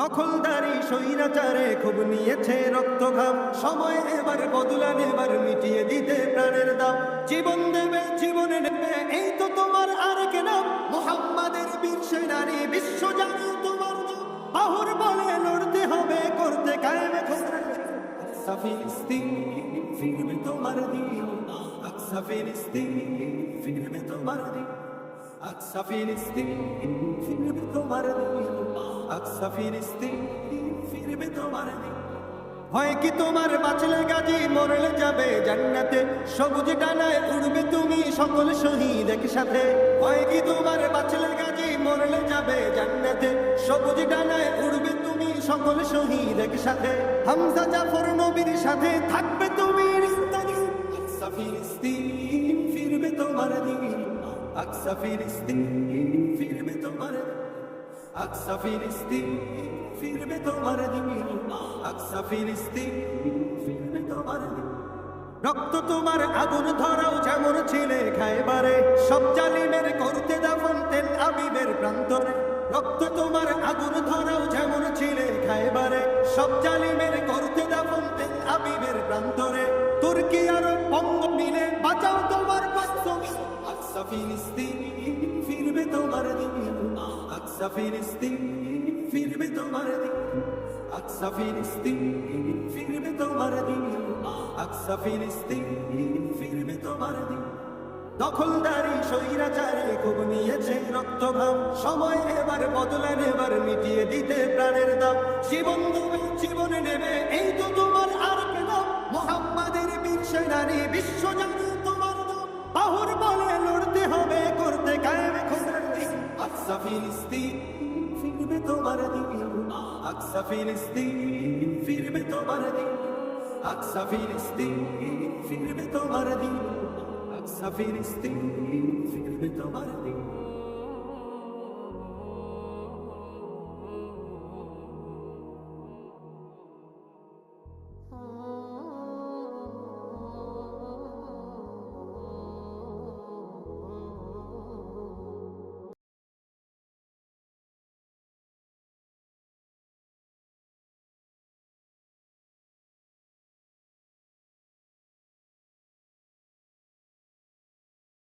দখলদারি স্বৈরাচারে খুব নিয়েছে রক্ত ঘাম সময় এবার বদলা নেবার, মিটিয়ে দিতে প্রাণের দাম। জীবন দেবে, জীবনে নেবে, এই তো তোমার আরেক নাম। মোহাম্মদের বীর সেনানি, বিশ্ব জানি তোমার বাহুর বলে লড়তে হবে, করতে কায়েমে ফিলিস্তিন ফিরবে তোমার দিন। ফিলিস্তিন ফিরবে তোমার দিন। আকসা ফিলিস্তিন ফিরবে তোমার দিন আকসা ফিলিস্তিন ফিরবে তোমার দিন হয় কি তোমার বাঁচলে গাজী, মরলে যাবে জান্নাতে? সবুজ ডানায় উড়বে তুমি সকল শহীদ সাথে হয় কি তোমার বাঁচলে গাজী, মরলে যাবে জান্নাতে? সবুজ ডানায় উড়বে তুমি সকল শহীদ সাথে হামজা জাফর নবীর সাথে থাকবে তুমি ফিরবে তোমার দিন। আকসা ফিলিস্তিন ফিরবে তোমার। দিন আকসা ফিলিস্তিন ফিরবে তোমার দিন আকসা ফিলিস্তিন ফিরবে তোমার দিন রক্ত তোমার আগুন ধরাও যেমন ছিলে খাইবারে, সব জালিমের করতে দাফন তেল আবিবের প্রান্তরে। রক্ত তোমার আগুন ধরাও যেমন ছিলে খাইবারে, সব জালিমের করতে দাফন তেল আবিবের প্রান্তরে। তুর্কি আর বঙ্গ মিলে বাঁচাও তোমার আকসা আকসা ফিলিস্তিন, ফিরবে তোমার দিন। আকসা আকসা ফিলিস্তিন, ফিরবে তোমার দিন। নেবার, মিটিয়ে দিতে প্রাণের দাম। জীবন দেবে, জীবন নেবে, এই তো তোমার আর কেন মোহাম্মদের বীর আকসা ফিলিস্তিন ফিরবে তোমার দিন আকসা ফিলিস্তিন ফিরবে তোমার দিন আকসা ফিলিস্তিন ফিরবে তোমার দিন আকসা ফিলিস্তিন ফিরবে তোমার দিন